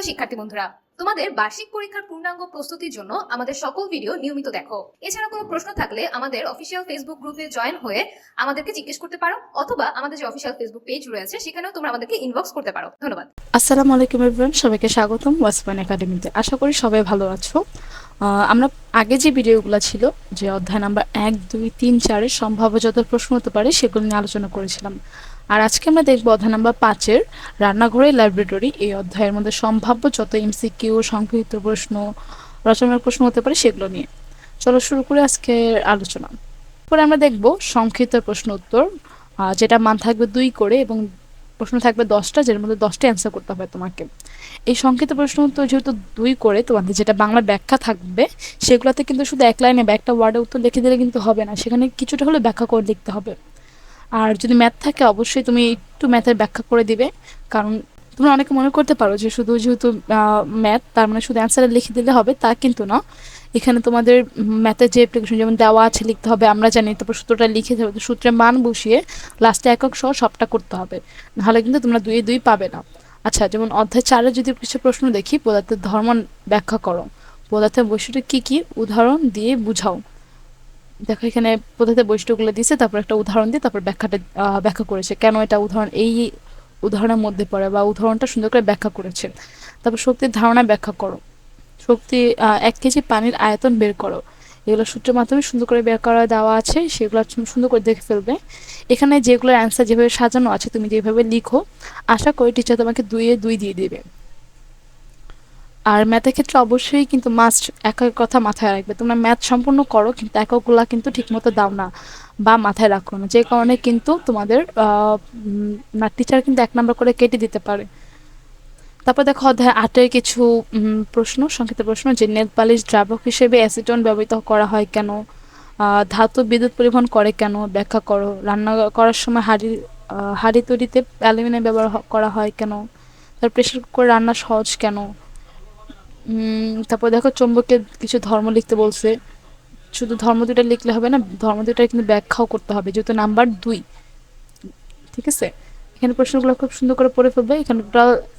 প্রিয় শিক্ষার্থী বন্ধুরা, তোমাদের বার্ষিক পরীক্ষার পূর্ণাঙ্গ প্রস্তুতির জন্য আমাদের সকল ভিডিও নিয়মিত দেখো। এছাড়া কোনো প্রশ্ন থাকলে আমাদের অফিসিয়াল ফেসবুক গ্রুপে জয়েন হয়ে আমাদেরকে জিজ্ঞেস করতে পারো, অথবা আমাদের যে অফিসিয়াল ফেসবুক পেজ রয়েছে, সেখানেও তোমরা আমাদেরকে ইনবক্স করতে পারো। ধন্যবাদ। আসসালামু আলাইকুম এভরিওয়ান সবাইকে স্বাগতম ওয়াসপান একাডেমিতে আশা করি সবাই ভালো আছো। আমরা আগে যে ভিডিওগুলো ছিল, যে অধ্যায় নাম্বার এক, দুই, তিন, চারের সম্ভাব্য যত প্রশ্ন হতে পারে, সেগুলো নিয়ে আলোচনা করেছিলাম। আর আজকে আমরা দেখব অধ্যায় নাম্বার পাঁচের রান্নাঘরের ল্যাবরেটরি এই অধ্যায়ের মধ্যে সম্ভাব্য যত এমসিকিউ সংক্ষিপ্ত প্রশ্ন, রচনার প্রশ্ন হতে পারে সেগুলো নিয়ে। চলো শুরু করে আজকের আলোচনা। পরে আমরা দেখব সংক্ষিপ্ত প্রশ্ন উত্তর যেটা মান থাকবে দুই করে এবং প্রশ্ন থাকবে দশটা, যের মধ্যে দশটা অ্যান্সার করতে হবে তোমাকে। এই সংক্ষিপ্ত প্রশ্ন উত্তর যেহেতু দুই করে তোমাদের যেটা বাংলা ব্যাখ্যা থাকবে, সেগুলোতে কিন্তু শুধু এক লাইনে বা একটা ওয়ার্ডে উত্তর লিখে দিলে কিন্তু হবে না। সেখানে কিছুটা হলে ব্যাখ্যা করে লিখতে হবে। আর যদি ম্যাথ থাকে, অবশ্যই তুমি একটু ম্যাথের ব্যাখ্যা করে দিবে। কারণ তোমরা অনেকে মনে করতে পারো যে শুধু যেহেতু ম্যাথ তার মানে শুধু অ্যান্সারে লিখে দিলে হবে, তা কিন্তু না। এখানে তোমাদের ম্যাথের যে অ্যাপ্লিকেশন যেমন দেওয়া আছে, লিখতে হবে, আমরা জানি, তারপর সূত্রটা লিখে দেবে সূত্রের মান বসিয়ে লাস্টে একক সহ সবটা করতে হবে। নাহলে কিন্তু তোমরা দুই দুই পাবে না। আচ্ছা যেমন অধ্যায় চারে যদি কিছু প্রশ্ন দেখি, পদার্থের ধর্ম ব্যাখ্যা করো। পদার্থের বৈশিষ্ট্য কি কি? উদাহরণ দিয়ে বুঝাও। দেখো, এখানে পদার্থের বৈশিষ্ট্যগুলো দিয়েছে, তারপর একটা উদাহরণ দিয়ে তারপর ব্যাখ্যাটা ব্যাখ্যা করেছে। কেন এটা উদাহরণ, এই উদাহরণের মধ্যে পড়ে বা উদাহরণটা সুন্দর করে ব্যাখ্যা করেছে। তারপর শক্তির ধারণা ব্যাখ্যা করো। শক্তি এক কেজি পানির আয়তন বের করো। এগুলো সূত্রের মাধ্যমে সুন্দর করে বের করা দেওয়া আছে, সেগুলো সুন্দর করে দেখে ফেলবে। এখানে যেগুলোর অ্যান্সার যেভাবে সাজানো আছে, তুমি যেভাবে লিখো, আশা করি টিচার তোমাকে দুইয়ে দুই দিয়ে দিবে। আর ম্যাথের ক্ষেত্রে অবশ্যই কিন্তু মাস্ট একের কথা মাথায় রাখবে। তোমরা ম্যাথ সম্পূর্ণ করো, কিন্তু এককগুলা কিন্তু ঠিকমতো দাও না বা মাথায় রাখো না। যে কারণে কিন্তু তোমাদের না টিচার কিন্তু এক নম্বর করে কেটে দিতে পারে। তারপর দেখো অধ্যায় আটের কিছু প্রশ্ন, সংক্ষিপ্ত প্রশ্ন, যে নেল পালিশ দ্রাবক হিসেবে অ্যাসিটন ব্যবহৃত করা হয় কেন? ধাতু বিদ্যুৎ পরিবহন করে কেন? ব্যাখ্যা করো। রান্না করার সময় হাঁড়ি হাঁড়ি তৈরিতে অ্যালুমিনিয়াম ব্যবহার করা হয় কেন? তারপর প্রেশার কুকার রান্না সহজ কেন? তারপর দেখো চৌম্বকের কিছু ধর্ম লিখতে বলছে। শুধু ধর্ম দুইটা লিখলে হবে না, ধর্ম দুইটার কিন্তু ব্যাখ্যাও করতে হবে, যেহেতু নাম্বার দুই। ঠিক আছে? এখানে প্রশ্নগুলো খুব সুন্দর করে পড়ে ফেলবে। এখানে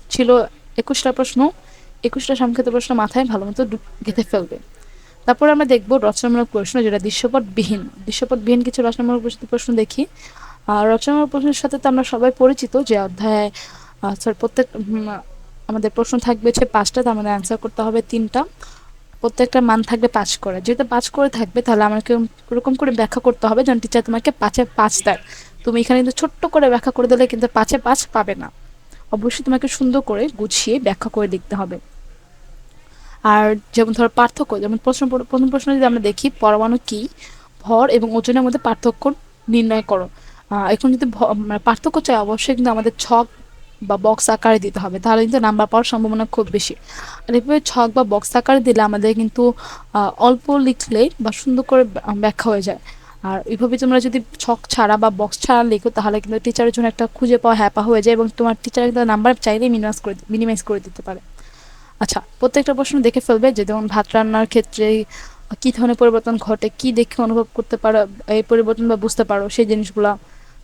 ছিল একুশটা প্রশ্ন। একুশটা সংক্ষিপ্ত প্রশ্ন মাথায় ভালো মতো গেঁথে ফেলবে। তারপর আমরা দেখব রচনামূলক প্রশ্ন যেটা দৃশ্যপটবিহীন। দৃশ্যপটবিহীন কিছু রচনামূলক প্রশ্ন- দেখি। আর রচনামূলক প্রশ্নের সাথে তো আমরা সবাই পরিচিত যে অধ্যায় সরি প্রত্যেক আমাদের প্রশ্ন থাকবে হচ্ছে পাঁচটা, তার মধ্যে অ্যান্সার করতে হবে তিনটা। প্রত্যেকটা মান থাকবে পাঁচ করে। যেহেতু পাঁচ করে থাকবে, তাহলে আমাকে ওরকম করে ব্যাখ্যা করতে হবে যেন টিচার তোমাকে পাঁচে পাঁচ দেয়। তুমি এখানে কিন্তু ছোট্ট করে ব্যাখ্যা করে দিলে কিন্তু পাঁচে পাঁচ পাবে না। অবশ্যই তোমাকে সুন্দর করে গুছিয়ে ব্যাখ্যা করে লিখতে হবে। আর যেমন ধরো পার্থক্য, যেমন প্রশ্ন, প্রথম প্রশ্ন যদি আমরা দেখি, পরমাণু কি? ভর এবং ওজনের মধ্যে পার্থক্য নির্ণয় করো। এখন যদি মানে পার্থক্য চাই, অবশ্যই কিন্তু আমাদের ছক বা বক্স আকারে দিতে হবে, তাহলে কিন্তু নাম্বার পাওয়ার সম্ভাবনা খুব বেশি। আর এভাবে ছক বা বক্স আকারে দিলে আমাদের কিন্তু অল্প লিখলেই বা সুন্দর করে ব্য- ব্যাখ্যা হয়ে যায়। আর এইভাবে তোমরা যদি ছক ছাড়া বা বক্স ছাড়া লিখো, তাহলে কিন্তু টিচারের জন্য একটা খুঁজে পাওয়া হ্যাপা হয়ে যায় এবং তোমার টিচার কিন্তু নাম্বার চাইলেই মিনিমাইজ করে মিনিমাইজ করে দিতে পারে। আচ্ছা প্রত্যেকটা প্রশ্ন দেখে ফেলবে যে যেমন ভাত রান্নার ক্ষেত্রে, কি ধরনের পরিবর্তন ঘটে, কি দেখে অনুভব করতে পারো, এই পরিবর্তন বা বুঝতে পারো সেই জিনিসগুলা।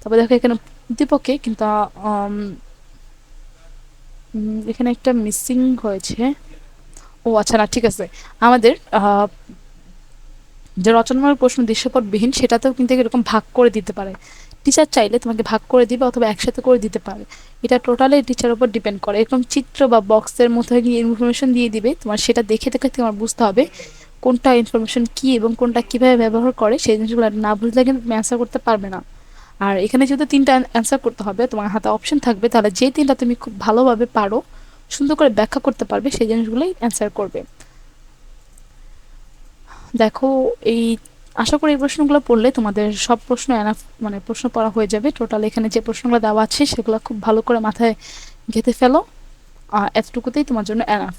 তারপর দেখো এখানে উদ্দীপকে কিন্তু এখানে একটা মিসিং হয়েছে। ও আচ্ছা না, ঠিক আছে। আমাদের যে রচনামূলক প্রশ্ন দৃশ্যপটবিহীন, সেটাতেও কিন্তু এরকম ভাগ করে দিতে পারে। টিচার চাইলে তোমাকে ভাগ করে দিবে অথবা একসাথে করে দিতে পারে। এটা টোটালি টিচার উপর ডিপেন্ড করে। এরকম চিত্র বা বক্সের মতো গিয়ে ইনফরমেশন দিয়ে দিবে, তোমার সেটা দেখে দেখে তোমার বুঝতে হবে কোনটা ইনফরমেশন কি এবং কোনটা কীভাবে ব্যবহার করে, সেই জিনিসগুলো না বুঝলে কিন্তু তুমি করতে পারবে না। আর এখানে যেহেতু তিনটা অ্যান্সার করতে হবে, তোমার হাতে অপশন থাকবে, তাহলে যে তিনটা তুমি খুব ভালোভাবে পারো, সুন্দর করে ব্যাখ্যা করতে পারবে, সেই জিনিসগুলোই অ্যান্সার করবে। দেখো, এই আশা করি এই প্রশ্নগুলো পড়লে তোমাদের সব প্রশ্ন মানে প্রশ্ন পড়া হয়ে যাবে। টোটাল এখানে যে প্রশ্নগুলো দেওয়া আছে, সেগুলো খুব ভালো করে মাথায় গেঁথে ফেলো এতটুকুতেই তোমার জন্য এনাফ